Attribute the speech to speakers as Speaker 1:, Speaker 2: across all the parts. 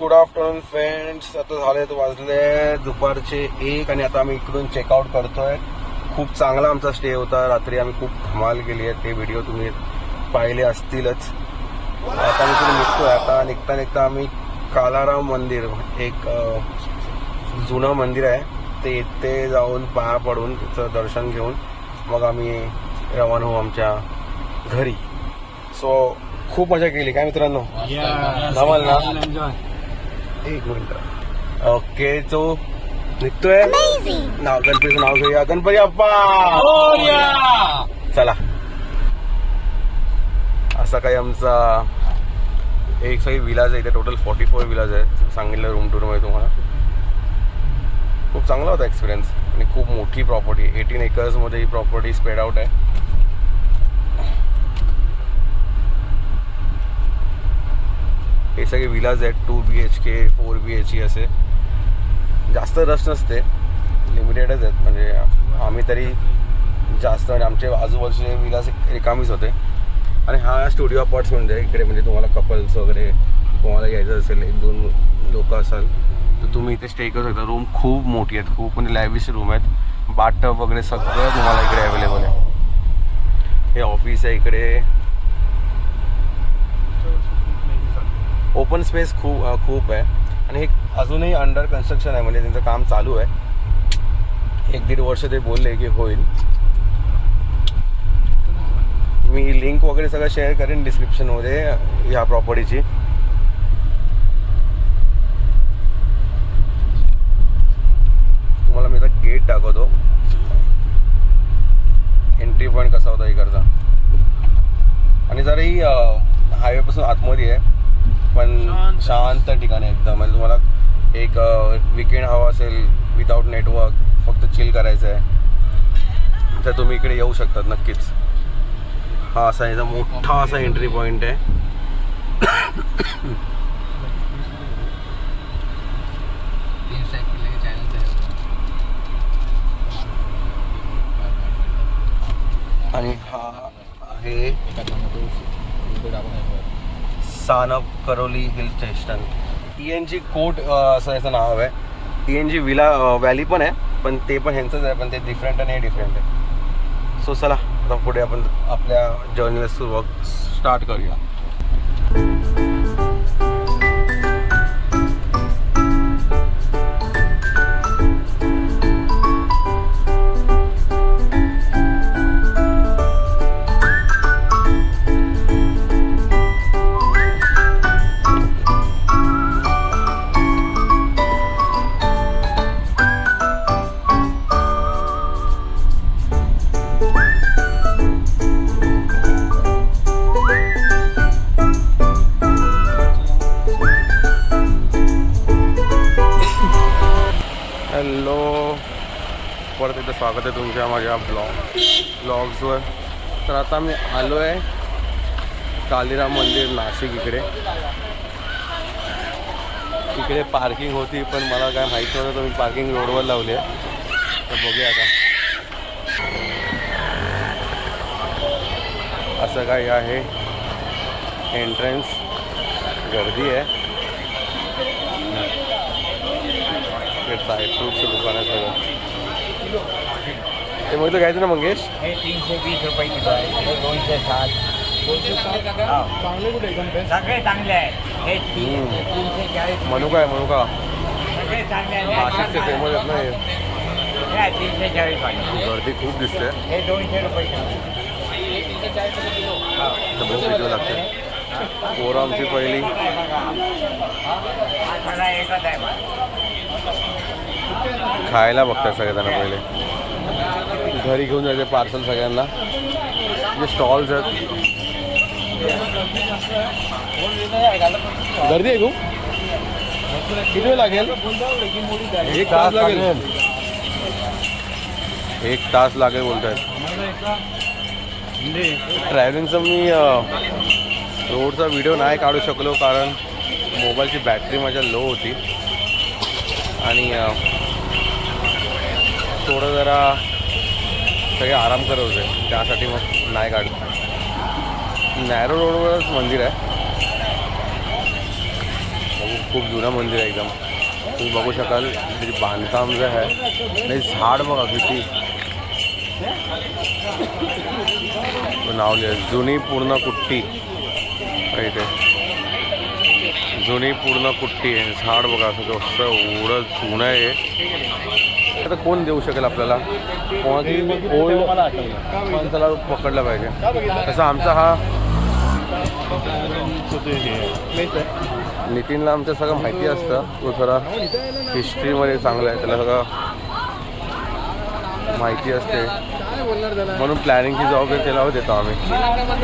Speaker 1: Good afternoon friends आता झालेत वाजले दुपारचे एक आणि आता आम्ही इकडून चेकआउट करतोय. खूप चांगला आमचा स्टे होता. रात्री आम्ही खूप धमाल केली आहे. ते व्हिडिओ तुम्ही पाहिले असतीलच. आता आम्ही इकडून निघतोय. आता निघता निघता आम्ही कालाराम मंदिर एक जुनं मंदिर आहे. ते ते जाऊन पाया पडून त्याचं दर्शन घेऊन मग आम्ही रवाना होऊ आमच्या घरी. सो खूप मजा केली. काय मित्रांनो? धमाल ना? एक मिनिट. ओके तो निघतोय. नाव गणपतीचं नाव घेऊया. गणपती बाप्पा चला. असा काही आमचा एक सगळी विलाज आहे. इथे टोटल फॉर्टी फोर विलाज आहेत. सांगितलं रूम टूरमध्ये तुम्हाला. खूप चांगला होता एक्सपिरियन्स आणि खूप मोठी प्रॉपर्टी एटीन एकर्समध्ये ही प्रॉपर्टी स्प्रेड आउट आहे. हे सगळे विलाज आहेत two B H K four B H K असे. जास्त रश नसते. लिमिटेडच आहेत. म्हणजे आम्ही तरी जास्त म्हणजे आमचे आजूबाजूचे विलास रिकामीच होते. आणि हा स्टुडिओ अपार्ट्समेंट आहे. इकडे म्हणजे तुम्हाला कपल्स वगैरे तुम्हाला यायचं असेल एक दोन लोक असाल तर तुम्ही इथे स्टे करू शकता. रूम खूप मोठी आहेत. खूप म्हणजे लॅविश रूम आहेत. बाटप वगैरे सगळं तुम्हाला इकडे अवेलेबल आहे. हे ऑफिस आहे इकडे. ओपन स्पेस खूप खूप आहे. आणि हे अजूनही अंडर कन्स्ट्रक्शन आहे म्हणजे त्यांचं काम चालू आहे. एक दीड वर्ष ते बोलले की होईल. मी लिंक वगैरे सगळं शेअर करेन डिस्क्रिप्शनमध्ये ह्या प्रॉपर्टीची तुम्हाला मी आता गेट दाखवतो. एंट्री पॉईंट कसा होता इकडचा. आणि जराही हायवेपासून आतमध्ये आहे. पण शांत ठिकाणी एकदम. म्हणजे तुम्हाला एक विकेंड हवा असेल विदाऊट नेटवर्क फक्त चिल करायचं आहे तर तुम्ही इकडे येऊ शकतात नक्कीच. हा असा याचा मोठा असा एंट्री पॉईंट आहे. आणि हा आहे Sanap Karoli hill station. E N G coat असं याचं नाव आहे. T N G villa valley पण आहे पण ते पण ह्यांचंच आहे पण ते डिफरंट आणि हे डिफरंट आहे. सो चला आता पुढे आपण आपल्या जर्नीला सुरुवात स्टार्ट करूया. परत एकदा स्वागत आहे तुमच्या माझ्या ब्लॉग ब्लॉग्सवर. तर आता मी आलो आहे कालीराम मंदिर नाशिक इकडे. इकडे पार्किंग होती पण मला काय माहीत नव्हतं तुम्ही पार्किंग रोडवर लावली आहे. तर बघूया आता. असं काही आहे. एंट्रन्स गर्दी आहे. ड्राय फ्रूटचं दुकान आहे सगळं. ते मग तर घ्यायचं ना मंगेश।
Speaker 2: हे तीनशे वीस रुपये किलो आहे हे दोनशे साठ सगळे चांगले आहे हे तीन
Speaker 1: हम्म.
Speaker 2: हे तीनशे चाळीस
Speaker 1: मनुका आहे मनुका।
Speaker 2: सगळे चांगले
Speaker 1: नाशिकचे
Speaker 2: आहे
Speaker 1: फेमस आहेत ना हे
Speaker 2: हे आहे तीनशे चाळीस वाले
Speaker 1: गर्दी खूप दिसते
Speaker 2: हे। दोनशे रुपये किलो
Speaker 1: तर बहुत वेगळं लागते पोरं आमची पहिली।
Speaker 2: मला एकच आहे बा.
Speaker 1: खायला बघतात सगळ्यांना पहिले। घरी घेऊन जायचे पार्सल सगळ्यांना. जे स्टॉल्स आहेत. गर्दी आहे खूप किती वेळ लागेल? एक तास लागेल. एक तास लागेल बोलत आहेत ट्रॅव्हलिंगचा मी रोडचा व्हिडिओ नाही काढू शकलो कारण मोबाईलची बॅटरी माझ्या लो होती. आणि थोडं जरा सगळे आराम करत होते. त्यासाठी मग नाही काढलं. नॅरो रोडवरच मंदिर आहे. बघू खूप जुनं मंदिर आहे एकदम. तुम्ही बघू शकाल इथे बांधकाम जे आहे नाही झाड बघा किती. नाव लिहिलं जुनी पूर्ण कुट्टी. इथे. जुनी पूर्ण कुट्टी आहे. झाड बघा असं कसं एवढं जुनं आहे. आता कोण देऊ शकेल आपल्याला? कोणाची ओल्ड माणसाला पकडलं पाहिजे? तसं आमचा हा नितीनला आमचं सगळं माहिती असतं. तो थोडा हिस्ट्रीमध्ये चांगला आहे. त्याला सगळं माहिती असते. म्हणून प्लॅनिंगची जबाबदारी त्याला देतो आम्ही.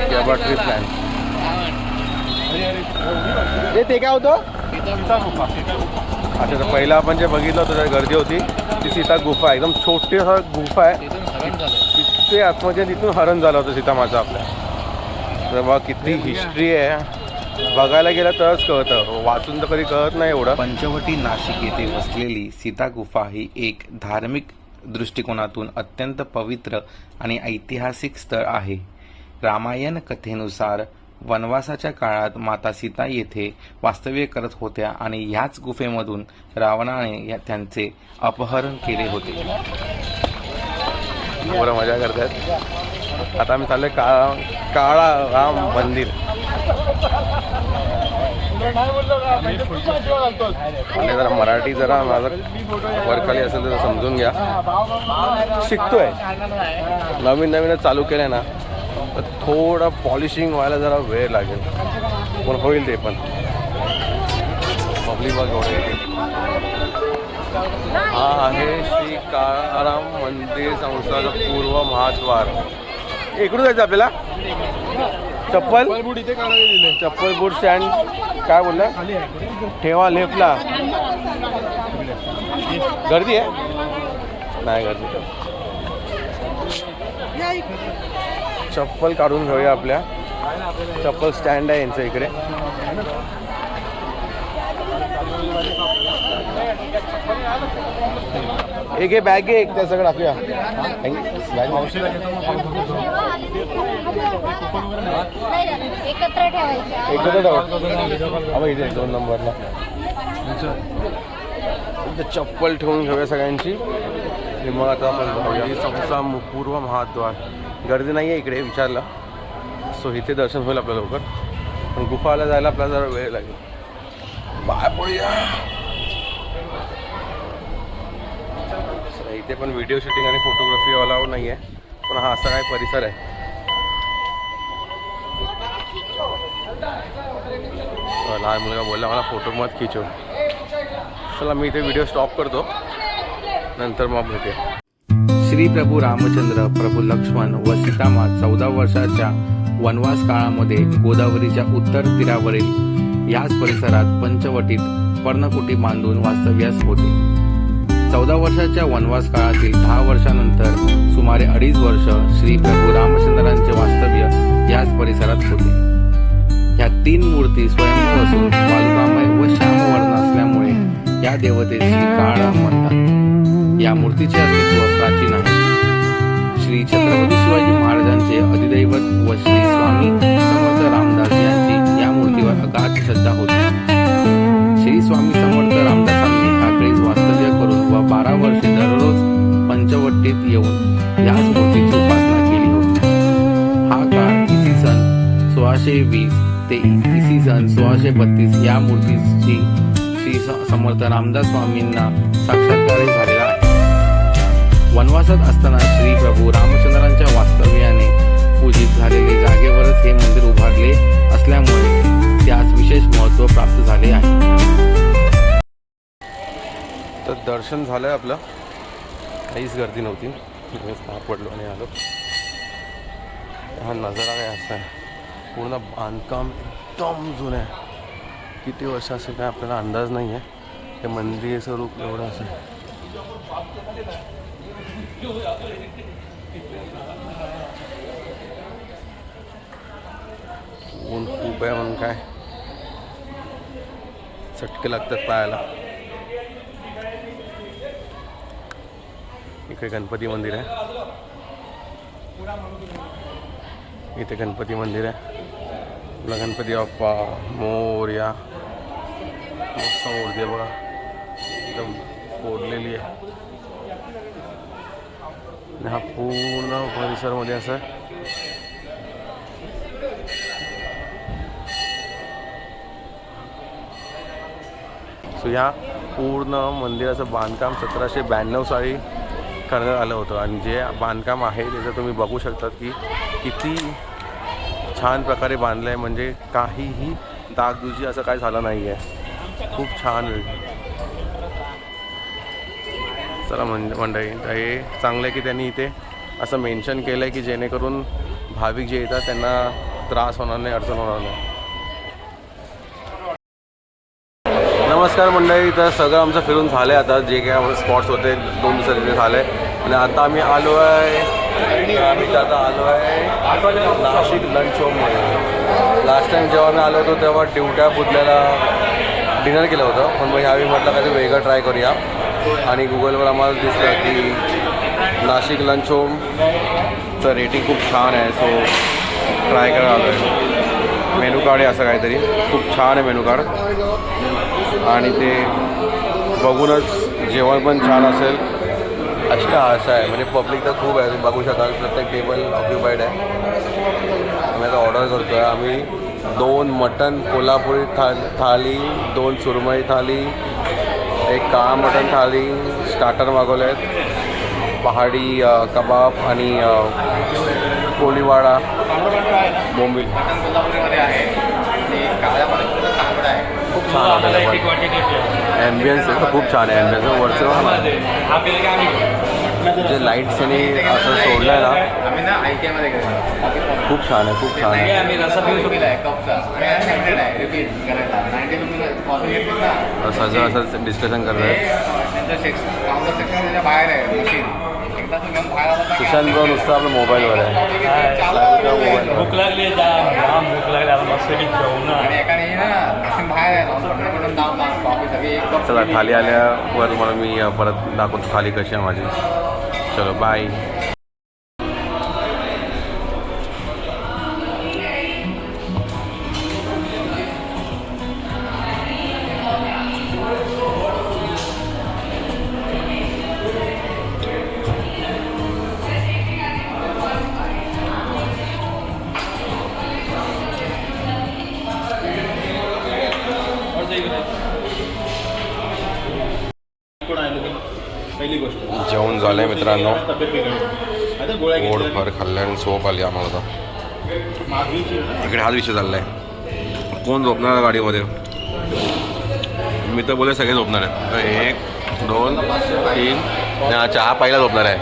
Speaker 1: किंवा ट्रीप प्लॅन ते काय होतं? अच्छा तर पहिला आपण जे बघितलं होतं गर्दी होती ती सीता गुफा आहे एकदम छोटी गुफा आहे. तिथे आतमध्ये तिथून हरण झालं होतं सीतामाचा आपल्या. तर बघा किती हिस्ट्री आहे. बघायला गेलं तरच कळतं. वाचून तर कधी कळत नाही एवढं.
Speaker 3: पंचवटी नाशिक येथे वसलेली सीता गुफा ही एक धार्मिक दृष्टिकोनातून अत्यंत पवित्र आणि ऐतिहासिक स्थळ आहे. रामायण कथेनुसार वनवासाच्या काळात माता सीता येथे वास्तव्य करत होत्या आणि ह्याच गुफेमधून रावणाने त्यांचे अपहरण केले होते.
Speaker 1: बरं मजा करतात. आता आम्ही चाललोय काळा काळा राम मंदिर. आणि जरा मराठी जरा माझं वरखाली असेल तर समजून घ्या. शिकतोय. नवीन नवीनच चालू केलंय ना. थोडं पॉलिशिंग व्हायला जरा वेळ लागेल. पण होईल ते पण. पब्लिक हा आहे श्री काळाराम मंदिर संस्थाचा पूर्व महाद्वार. इकडून जायचं आपल्याला? चप्पल? बूट इथे दिले चप्पल बूट स्टँड काय बोलला? ठेवा लेफ्टला. गर्दी आहे? नाही गर्दी. चप्पल काढून घेऊया आपल्या. चप्पल स्टँड आहे यांचं इकडे. एक हे बॅग घे एक त्या सगळं मावशीला
Speaker 4: एकत्र ठेवायचं.
Speaker 1: एकत्र ठेवा. अबा इथे दोन नंबरला. चप्पल ठेवून घेऊया सगळ्यांची. आणि मग आता पूर्व महाद्वार. गर्दी नाही आहे इकडे विचारलं. सो इथे दर्शन होईल आपल्या लवकर. पण गुफाला जायला आपल्याला जरा वेळ लागेल. बाय पडूया इथे पण व्हिडिओ शूटिंग आणि फोटोग्राफी अलाव नाही आहे. पण हा असा काय परिसर आहे. लहान मुलगा बोलला मला फोटो मत खिचो चला मी इथे व्हिडिओ स्टॉप करतो. नंतर मग भेटे
Speaker 3: श्री प्रभू रामचंद्र प्रभू लक्ष्मण व सीतामा चौदा वर्षाच्या वनवास काळामध्ये गोदावरीच्या उत्तर तीरावरील याच परिसरात पंचवटीत पर्णकुटी बांधून वास्तव्यास होते. चौदा वर्षाच्या वनवास काळातील दहा वर्षानंतर सुमारे अडीच वर्ष श्री प्रभू रामचंद्रांचे वास्तव्य याच परिसरात होते. ह्या तीन मूर्ती स्वयंभू असून बालुकामय व श्यामवर्ण असल्यामुळे या देवतेची काळ म्हणतात या मूर्तीचे अस्तित्व प्राचीन आहे. श्री छत्रपती शिवाजी महाराजांचे अधिदैवत व श्री स्वामी समर्थ रामदास यांची या मूर्तीवर अगाध श्रद्धा होती. श्री स्वामी समर्थ रामदासांनी काकडीस वास्तव्य करून व बारा वर्षे दररोज पंचवटीत येऊन याच मूर्तीची उपासना केली होती. हा काळ इसवी सन सोळाशे वीस ते इसवी सन सोळाशे बत्तीस या मूर्तीची श्री समर्थ रामदास स्वामींना साक्षात्कार झाले. वनवासात असताना श्री प्रभू रामचंद्रांच्या वास्तव्याने पूजित झालेले जागेवरच हे मंदिर उभारले असल्यामुळे त्यास विशेष महत्त्व प्राप्त झाले आहे.
Speaker 1: तर दर्शन झालं आहे आपलं. काहीच गर्दी नव्हती. पडलो आणि आलो. हा नजारा काय असा आहे? पूर्ण बांधकाम एकदम जुनं आहे. किती वर्ष असेल काय आपल्याला अंदाज नाही आहे हे मंदिर स्वरूप एवढं असेल ऊन खूप आहे म्हणून काय? चटके लागतात पायाला. इकडे गणपती मंदिर आहे. इथे गणपती मंदिर आहे. आपला गणपती बाप्पा मोर्या. मस्त मूर्ती बघा. एकदम फोडलेली आहे. आणि हा पूर्ण परिसरमध्ये असं सो या पूर्ण मंदिराचं बांधकाम सतराशे ब्याण्णव साली करण्यात आलं होतं. आणि जे बांधकाम आहे त्याचं तुम्ही बघू शकता की किती छान प्रकारे बांधलं आहे म्हणजे काहीही दागदुजी असं काय झालं नाही आहे खूप छान चला म्हणजे मंडळी हे चांगलं आहे की त्यांनी इथे असं मेन्शन केलं आहे की जेणेकरून भाविक जे येतात त्यांना त्रास होणार नाही अडचण होणार नाही. नमस्कार मंडळी तर सगळं आमचं फिरून झालं आहे आता जे काय स्पॉट्स होते दोन दिवसात तिथे झाले. आणि आता आम्ही आलो आहे आम्ही आता आलो आहे नाशिक लंच होममध्ये लास्ट टाइम जेव्हा मी आलो होतो तेव्हा ड्युट्या बुधल्याला डिनर केलं होतं. पण मग ह्यावेळी म्हटलं काहीतरी वेगळं ट्राय करूया. आणि गुगलवर आम्हाला दिसलं की नाशिक लंच होमचं रेटिंग खूप छान आहे सो ट्राय करायला आलो आहे मेनू कार्ड आहे असं काहीतरी. खूप छान आहे मेनू कार्ड आणि ते बघूनच जेवण पण छान असेल. अशी असं आहे. म्हणजे पब्लिक तर खूप आहे. तुम्ही बघू शकाल प्रत्येक टेबल ऑक्युपाईड आहे. आम्ही आता ऑर्डर करतो आहे आम्ही दोन मटन कोल्हापुरी था थाली दोन सुरमई थाली एक काळा मटन थाळी स्टार्टर मागवले आहेत पहाडी कबाब आणि अ, कोळीवाडा खूप छान आहे. ॲम्बियन्स खूप छान आहे. ॲम्बियन्स वरचं जे लाईट्स आणि असं सोडलं आहे ना
Speaker 4: आय टी आयमध्ये गेलो.
Speaker 1: खूप छान आहे खूप छान आहे.
Speaker 4: आम्ही रसा पिऊ शकतो कपचा. आणि हंड्रेड आहे रिपीट करायला. नाईन्टी रुपीज कॉफी घेतली ना
Speaker 1: सगळं असं डिस्कशन करत आहे
Speaker 4: त्यांचं काउंटर सेक्शन त्याच्या बाहेर मशीन
Speaker 1: सुशांत भाऊ नुसतं आपलं मोबाईलवर आहे.
Speaker 5: भूक लागली जाम भूक लागली आता मस्त जेवू ना.
Speaker 4: आणि एकाने ना बाहेर आहे जाऊन पटकन पटकन दाम दाम कॉफी सगळी एक कप
Speaker 1: चला थाली आल्यावर तुम्हाला मी परत दाखवतो थाली कशी आहे माझी. चलो बाय मित्रांनो
Speaker 5: तब्येत बिघडली आता गोळ्या
Speaker 1: गोड
Speaker 5: घेतल्या
Speaker 1: फार खाल्लं आणि झोप आली आम्हाला इकडे हाच विषय चाललाय. कोण झोपणार आहे गाडीमध्ये? मी तर बोले सगळे झोपणार आहेत. तर एक दोन तीन. आणि हा चहा पहिला झोपणार आहे.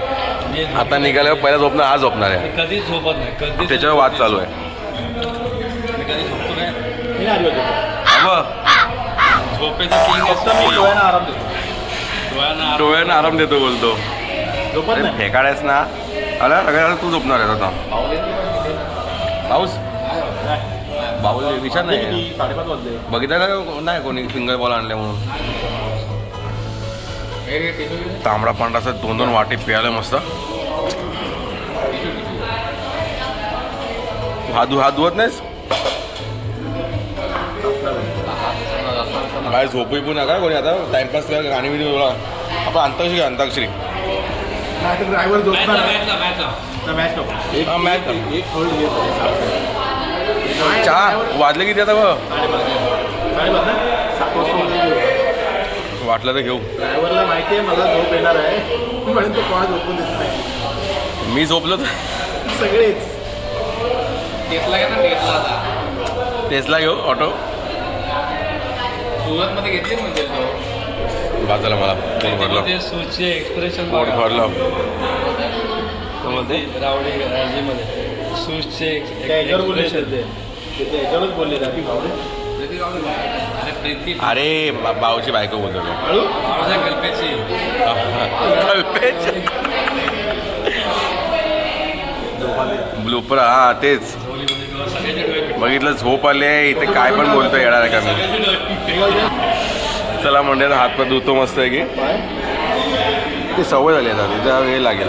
Speaker 1: आता निघाल्यावर पहिला झोपणार हा झोपणार आहे.
Speaker 5: कधीच झोपत नाही
Speaker 1: त्याच्यावर वाद चालू आहे.
Speaker 5: झोपेचा डोळ्यांना डोळ्यांना आराम
Speaker 1: देतो बोलतो.
Speaker 5: झोपत नाही.
Speaker 1: फेकाड्यास ना. अला सगळ्या तू झोपणार आहे. आता पाऊस बाऊल विचार नाही.
Speaker 5: किती? साडेपाच वाजले.
Speaker 1: बघितलं का नाही कोणी फिंगर बॉल आणले म्हणून? तांबडा पांढरा असं दोन दोन वाटी प्यायला मस्त. हात धु हात धुवत नाहीस? काय झोपही पण नका कोणी. आता टाइमपास गाणी बिणी बोला. आपण अंताक्षरी.
Speaker 5: ड्रायव्हर झोपणार मॅच मॅच नको. एक
Speaker 1: match नको.
Speaker 5: एक होल्ड घेतो
Speaker 1: चहा वाजले किती आता वाटलं तर घेऊ.
Speaker 5: ड्रायव्हरला माहिती आहे मला झोप येणार आहे. म्हणून तो कोणा झोपून देत नाही.
Speaker 1: मी झोपलो तर.
Speaker 5: सगळेच.
Speaker 4: टेस्ला घ्या ना टेस्ला आता.
Speaker 1: टेस्ला घेऊ ऑटो
Speaker 4: सुरतमध्ये घेतली म्हणजे
Speaker 1: बाजूला मला पोट भरलं
Speaker 5: ते सूचे एक्सप्रेशन
Speaker 1: पोट भरलं
Speaker 5: रावडी राजेमध्ये सूजचे
Speaker 4: त्याच्यावर बोलले
Speaker 5: ते त्याच्यावरच बोलले राखी भावडे
Speaker 4: अरे प्रीती
Speaker 1: अरे बा- भाऊची बायको बोलतो
Speaker 5: कल्पेची
Speaker 1: ब्लूपर हा तेच बघितलं झोप आले इथे काय पण बोलतो येणार का मी चला म्हणजे आता हातपात धुतो मस्त आहे की. ती सवय झाली आता तिथं वेळ लागेल.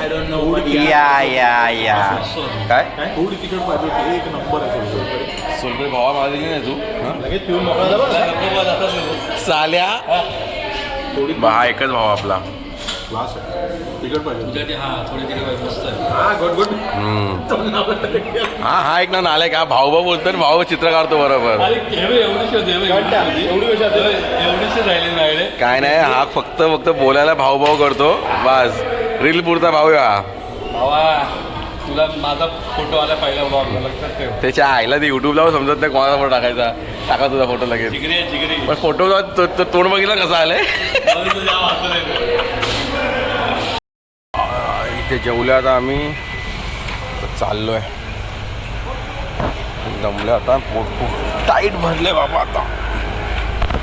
Speaker 5: आय डोंट नो
Speaker 1: या या या. काय?
Speaker 5: फूड तिकट पाहिजे होती एक नंबर आहे
Speaker 1: सोलकडी भावा मला दिली नाही तू
Speaker 5: लगेच पिऊन मोकळा थोडी
Speaker 1: हा एकच भाव आपला.
Speaker 5: क्लास आहे. तिकट पाहिजे. हा गुड गुड.
Speaker 1: हम्म. हा हा एक ना नालाय का भाऊ भाऊ बोलतो आणि भाऊ चित्र काढतो बरोबर.
Speaker 5: एवढी कशा
Speaker 1: काय नाही हा फक्त फक्त बोलायला भाऊ भाऊ करतो. बस. रील पुरता भाऊ आहे हा
Speaker 6: भावा तुला माझा फोटो आला पहिला ब्लॉग लक्षात ठेव.
Speaker 1: त्याच्या आईला ते युट्यूबला समजत नाही कोणाचा फोटो टाकायचा. टाका तुझा फोटो लगेच.
Speaker 6: जिगरी आहे जिगरी.
Speaker 1: पण फोटो तोंड बघितलं कसं आलंय. इथे जेवले आता आम्ही. चाललो आहे जमलं आता. पोट खूप टाईट भरले बाबा आता.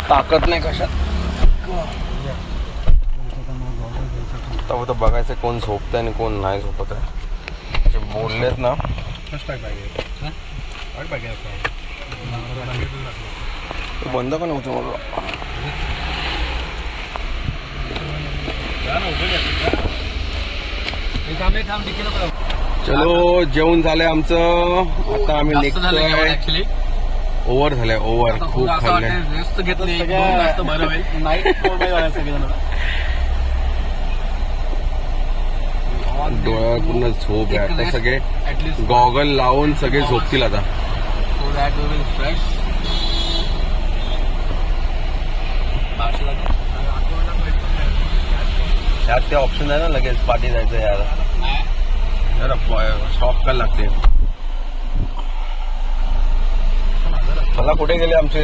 Speaker 1: ताकद नाही कशात. आता बघायचं कोण झोपतंय आणि कोण नाही झोपत आहे. असे बोललेत ना. बंद पण नव्हतं मला चलो जेवण झालंय आमचं. आता आम्ही निघतोय. ओव्हर झालंय ओव्हर खूप खाल्लंय.
Speaker 6: रेस्ट घेतली जास्त बरं होईल.
Speaker 5: नाईट सगळेजण.
Speaker 1: डोळ्यावर पूर्ण झोप आहे. आता सगळे
Speaker 6: ऍटलीस्ट
Speaker 1: गॉगल लावून सगळे झोपतील आता.
Speaker 6: फ्रेश
Speaker 1: त्यात ते ऑप्शन आहे ना लगेच पाठी जायचं यार. स्टॉप करायला लागते. मला कुठे गेले आमचे?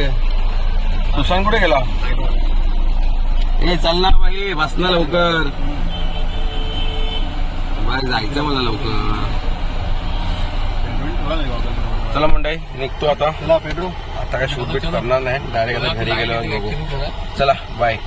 Speaker 1: सुशांत कुठे गेला? ए चल ना बाई बस ना लवकर. बाहेर जायचं मला लवकर. चला मंडळी निघतो आता.
Speaker 5: चला पेट्रो
Speaker 1: आता काय शूट बीट करणार नाही. डायरेक्ट आता घरी गेल्यावर बघू. चला बाय